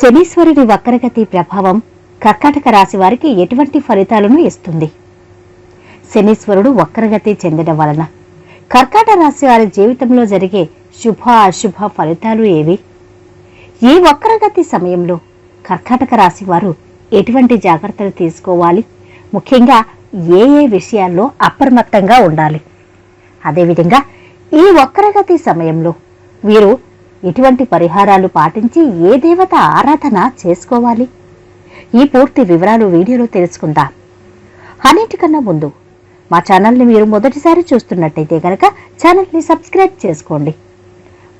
శనీశ్వరుడి వక్రగతి ప్రభావం కర్కాటక రాశి వారికి ఎటువంటి ఫలితాలను ఇస్తుంది? శనీశ్వరుడు వక్రగతి చెందడం వలన కర్కాటక రాశి వారి జీవితంలో జరిగే శుభ అశుభ ఫలితాలు ఏవి? ఈ వక్రగతి సమయంలో కర్కాటక రాశి వారు ఎటువంటి జాగ్రత్తలు తీసుకోవాలి? ముఖ్యంగా ఏ ఏ విషయాల్లో అప్రమత్తంగా ఉండాలి? అదేవిధంగా ఈ వక్రగతి సమయంలో వీరు ఎటువంటి పరిహారాలు పాటించి ఏ దేవత ఆరాధన చేసుకోవాలి? ఈ పూర్తి వివరాలు వీడియోలో తెలుసుకుందాం. అన్నిటికన్నా ముందు మా ఛానల్ని మీరు మొదటిసారి చూస్తున్నట్టయితే కనుక ఛానల్ని సబ్స్క్రైబ్ చేసుకోండి.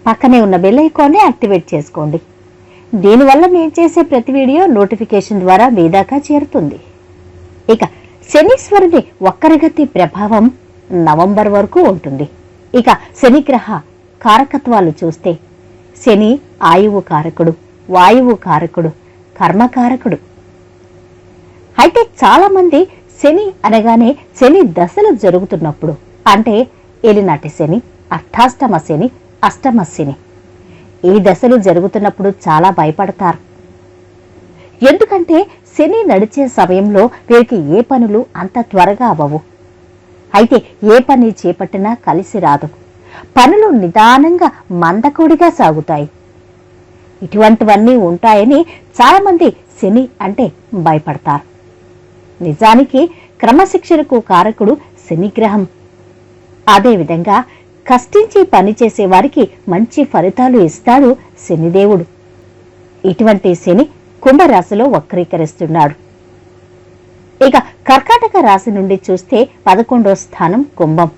పక్కనే ఉన్న బెల్ ఐకాన్ని యాక్టివేట్ చేసుకోండి. దీనివల్ల మేము చేసే ప్రతి వీడియో నోటిఫికేషన్ ద్వారా మీ దాకా చేరుతుంది. ఇక శనీశ్వరుని వక్రగతి ప్రభావం నవంబర్ వరకు ఉంటుంది. ఇక శనిగ్రహ కారకత్వాలు చూస్తే శని ఆయువు కారకుడు వాయువు కారకుడు కర్మకారకుడు అయితే చాలా మంది శని అనగానే శని దశలు జరుగుతున్నప్పుడు అంటే ఏలినాటి శని అష్టాష్టమ శని అష్టమ శని ఈ దశలు జరుగుతున్నప్పుడు చాలా భయపడతారు. ఎందుకంటే శని నడిచే సమయంలో వీరికి ఏ పనులు అంత త్వరగా అవ్వవు. అయితే ఏ పని చేపట్టినా కలిసి రాదు. పనులు నిదానంగా మందకోడిగా సాగుతాయి. ఇటువంటివన్నీ ఉంటాయని చాలామంది శని అంటే భయపడతారు. నిజానికి క్రమశిక్షణకు కారకుడు శనిగ్రహం. అదేవిధంగా కష్టించి పనిచేసే వారికి మంచి ఫలితాలు ఇస్తాడు శనిదేవుడు. ఇటువంటి శని కుంభరాశిలో వక్రీకరిస్తున్నాడు. ఇక కర్కాటక రాశి నుండి చూస్తే పదకొండో స్థానం కుంభం.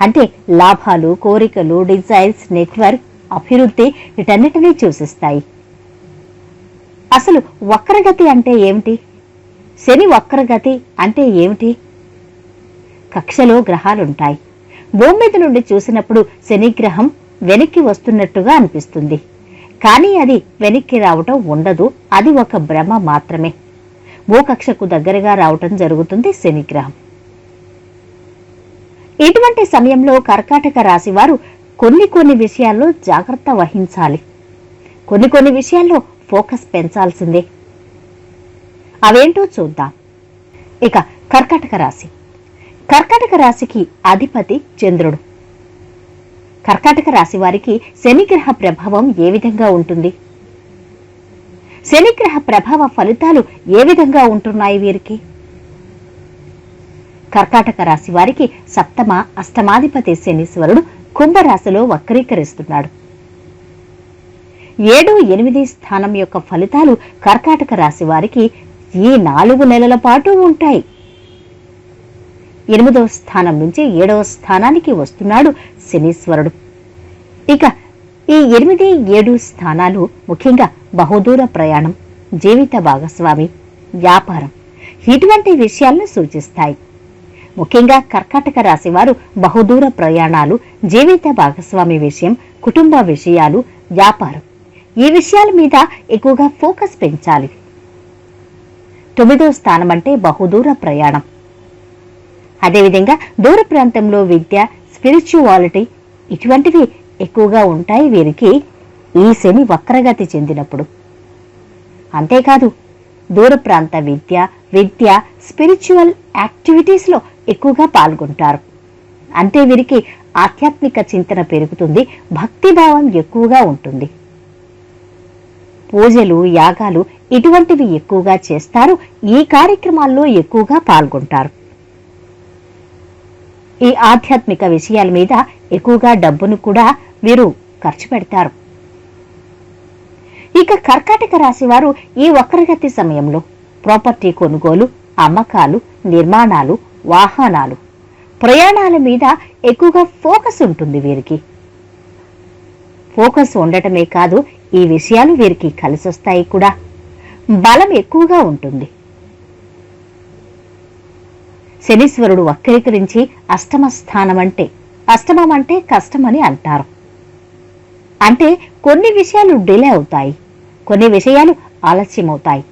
అంటే లాభాలు కోరికలు డిజైన్స్ నెట్వర్క్ అభివృద్ధి వీటన్నిటినీ చూసిస్తాయి. అసలు వక్రగతి అంటే ఏమిటి? శని వక్రగతి అంటే ఏమిటి? కక్షలో గ్రహాలుంటాయి. భూమి మీద నుండి చూసినప్పుడు శనిగ్రహం వెనక్కి వస్తున్నట్టుగా అనిపిస్తుంది. కానీ అది వెనక్కి రావటం ఉండదు. అది ఒక భ్రమ మాత్రమే. భూకక్షకు దగ్గరగా రావటం జరుగుతుంది శనిగ్రహం. ఇటువంటి సమయంలో కర్కాటక రాశివారు కొన్ని కొన్ని విషయాల్లో జాగ్రత్త వహించాలి. కొన్ని కొన్ని విషయాల్లో ఫోకస్ పెంచాల్సిందే. అవేంటో చూద్దాం. ఇక కర్కాటక రాశి. కర్కాటక రాశికి అధిపతి చంద్రుడు. కర్కాటక రాశి వారికి శనిగ్రహ ప్రభావం ఏ విధంగా ఉంటుంది? శనిగ్రహ ప్రభావ ఫలితాలు ఏ విధంగా ఉంటున్నాయి వీరికి? కర్కాటక రాశి వారికి సప్తమ అష్టమాధిపతి శనీశ్వరుడు కుంభరాశిలో వక్రీకరిస్తున్నాడు. ఏడు ఎనిమిది స్థానం యొక్క ఫలితాలు కర్కాటక రాశి వారికి ఈ నాలుగు నెలల పాటు ఉంటాయి. ఎనిమిదవ స్థానం నుంచి ఏడవ స్థానానికి వస్తున్నాడు శనీశ్వరుడు. ఇక ఈ ఎనిమిది ఏడు స్థానాలు ముఖ్యంగా బహుదూర ప్రయాణం జీవిత భాగస్వామి వ్యాపారం ఇటువంటి విషయాలను సూచిస్తాయి. ముఖ్యంగా కర్కాటక రాశి వారు బహుదూర ప్రయాణాలు జీవిత భాగస్వామి విషయం కుటుంబ విషయాలు వ్యాపారం. ఈ విషయాల మీద ఎక్కువగా ఫోకస్ పెంచాలి. తొమ్మిదో స్థానం అంటే బహుదూర ప్రయాణం. అదేవిధంగా దూర ప్రాంతంలో విద్య స్పిరిచువాలిటీ ఇటువంటివి ఎక్కువగా ఉంటాయి వీరికి ఈ శని వక్రగతి చెందినప్పుడు. అంతేకాదు దూర ప్రాంత విద్య విద్య స్పిరిచువల్ యాక్టివిటీస్లో ఎక్కువగా పాల్గొంటారు. అంటే వీరికి ఆధ్యాత్మిక చింతన పెరుగుతుంది భక్తిభావం ఎక్కువగా ఉంటుంది. పూజలు యాగాలు ఇటువంటివి ఎక్కువగా చేస్తారు ఈ కార్యక్రమాల్లో ఎక్కువగా పాల్గొంటారు. ఈ ఆధ్యాత్మిక విషయాల మీద ఎక్కువగా డబ్బును కూడా వీరు ఖర్చు పెడతారు. ఇక కర్కాటక రాశి వారు ఈ వక్రగతి సమయంలో ప్రాపర్టీ కొనుగోలు అమ్మకాలు నిర్మాణాలు వాహనాలు. ప్రయాణాల మీద ఎక్కువగా ఫోకస్ ఉంటుంది వీరికి. ఫోకస్ ఉండటమే కాదు ఈ విషయాలు వీరికి కలిసొస్తాయి కూడా. బలం ఎక్కువగా ఉంటుంది. శనీశ్వరుడు వక్రీకరించి అష్టమ స్థానం అంటే అష్టమం అంటే కష్టమని అంటారు. అంటే కొన్ని విషయాలు డిలే అవుతాయి కొన్ని విషయాలు ఆలస్యమవుతాయి.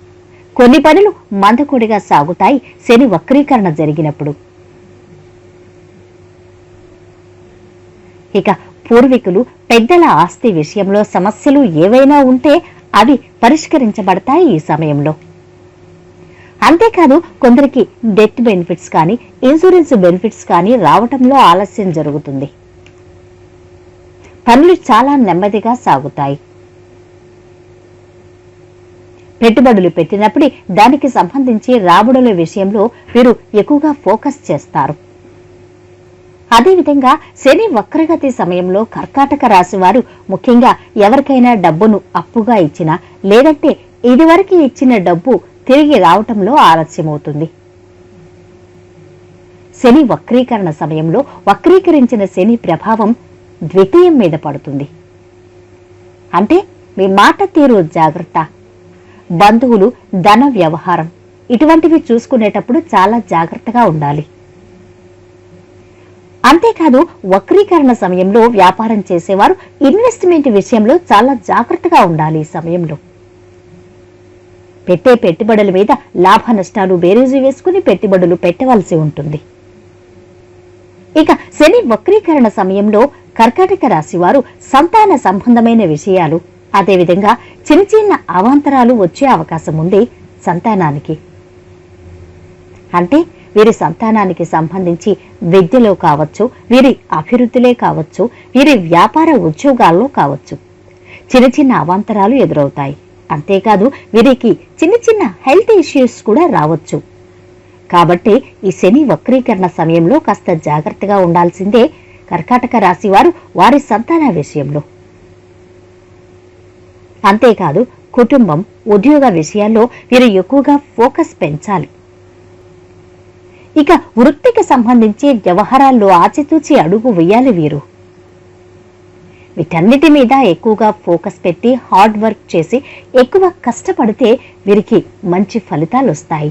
కొన్ని పనులు మందకొడిగా సాగుతాయి. శని వక్రీకరణ జరిగినప్పుడు. ఇక పూర్వీకులు పెద్దల ఆస్తి విషయంలో సమస్యలు ఏవైనా ఉంటే అవి పరిష్కరించబడతాయి ఈ సమయంలో. అంతేకాదు కొందరికి డెత్ బెనిఫిట్స్ కానీ ఇన్సూరెన్స్ బెనిఫిట్స్ కానీ రావటంలో ఆలస్యం జరుగుతుంది. పనులు చాలా నెమ్మదిగా సాగుతాయి. పెట్టుబడులు పెట్టినప్పుడు దానికి సంబంధించి రాబడుల విషయంలో వీరు ఎక్కువగా ఫోకస్ చేస్తారు. అదేవిధంగా శని వక్రగతి సమయంలో కర్కాటక రాశి వారు ముఖ్యంగా ఎవరికైనా డబ్బును అప్పుగా ఇచ్చినా లేదంటే ఇదివరకు ఇచ్చిన డబ్బు తిరిగి రావటంలో ఆలస్యమవుతుంది. శని వక్రీకరణ సమయంలో వక్రీకరించిన శని ప్రభావం ద్వితీయం మీద పడుతుంది. అంటే మీ మాట తీరు జాగ్రత్త. బంధువులు ధన వ్యవహారం. ఇటువంటివి చూసుకునేటప్పుడు చాలా జాగ్రత్తగా ఉండాలి. అంతేకాదు వక్రీకరణ సమయంలో వ్యాపారం చేసేవారు ఇన్వెస్ట్మెంట్ విషయంలో చాలా జాగ్రత్తగా ఉండాలి ఈ సమయంలో. పెట్టే పెట్టుబడుల మీద లాభ నష్టాలు బేరీజు వేసుకుని పెట్టుబడులు పెట్టవలసి ఉంటుంది. ఇక శని వక్రీకరణ సమయంలో కర్కాటక రాశివారు సంతాన సంబంధమైన విషయాలు అదేవిధంగా చిన్న చిన్న అవాంతరాలు వచ్చే అవకాశం ఉంది సంతానానికి. అంటే వీరి సంతానానికి సంబంధించి విద్యలో కావచ్చు వీరి అభివృద్ధిలే కావచ్చు వీరి వ్యాపార ఉద్యోగాల్లో కావచ్చు. చిన్న చిన్న అవాంతరాలు ఎదురవుతాయి. అంతేకాదు వీరికి చిన్న చిన్న హెల్త్ ఇష్యూస్ కూడా రావచ్చు. కాబట్టి ఈ శని వక్రీకరణ సమయంలో కాస్త జాగ్రత్తగా ఉండాల్సిందే కర్కాటక రాశి వారు వారి సంతాన విషయంలో. అంతేకాదు కుటుంబం ఉద్యోగ విషయాల్లో వీరు ఎక్కువగా ఫోకస్ పెంచాలి. ఇక వృత్తికి సంబంధించి వ్యవహారాల్లో ఆచితూచి అడుగు వేయాలి వీరు. వీటన్నిటి మీద ఎక్కువగా ఫోకస్ పెట్టి హార్డ్ వర్క్ చేసి ఎక్కువ కష్టపడితే వీరికి మంచి ఫలితాలు వస్తాయి.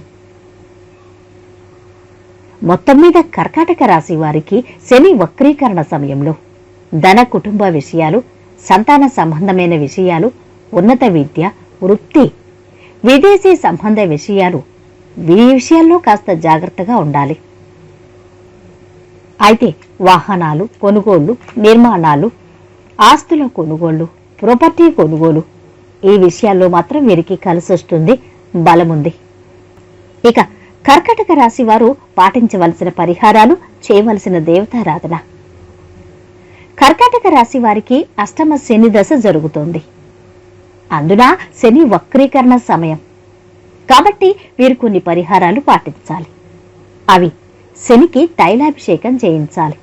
మొత్తం మీద కర్కాటక రాశి వారికి శని వక్రీకరణ సమయంలో ధన కుటుంబ విషయాలు సంతాన సంబంధమైన విషయాలు ఉన్నత విద్య వృత్తి విదేశీ సంబంధ విషయాలు. ఈ విషయాల్లో కాస్త జాగ్రత్తగా ఉండాలి. అయితే వాహనాలు కొనుగోళ్ళు నిర్మాణాలు ఆస్తుల కొనుగోళ్ళు ప్రాపర్టీ కొనుగోలు ఈ విషయాల్లో మాత్రం వీరికి కలిసి వస్తుంది బలముంది. ఇక కర్కటక రాశి వారు పాటించవలసిన పరిహారాలు చేయవలసిన దేవతారాధన. కర్కాటక రాశి వారికి అష్టమ శని దశ జరుగుతోంది. అందున శని వక్రీకరణ సమయం. కాబట్టి వీరు కొన్ని పరిహారాలు పాటించాలి. అవి శనికి తైలాభిషేకం చేయించాలి.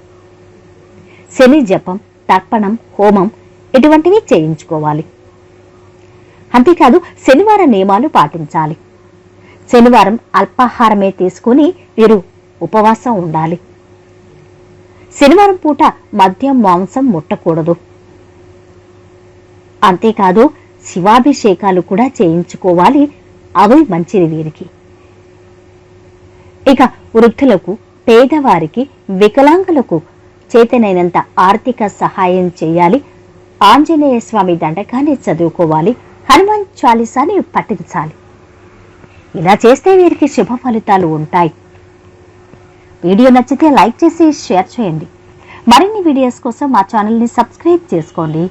శని జపం తర్పణం హోమం ఇటువంటివి చేయించుకోవాలి. అంతేకాదు శనివార నియమాలు పాటించాలి. శనివారం అల్పాహారమే తీసుకుని వీరు ఉపవాసం ఉండాలి. శనివారం పూట మద్యం మాంసం ముట్టకూడదు. అంతేకాదు శివాభిషేకాలు కూడా చేయించుకోవాలి. అవి మంచిది వీరికి. ఇక వృద్ధులకు పేదవారికి వికలాంగులకు చేతనైనంత ఆర్థిక సహాయం చేయాలి. ఆంజనేయ స్వామి దండకాన్ని చదువుకోవాలి. హనుమాన్ చాలీసాని పఠించాలి. ఇలా చేస్తే వీరికి శుభ ఫలితాలు ఉంటాయి. వీడియో నచ్చితే లైక్ చేసి షేర్ చేయండి. మరిన్ని వీడియోస్ కోసం మా ఛానల్ని సబ్స్క్రైబ్ చేసుకోండి.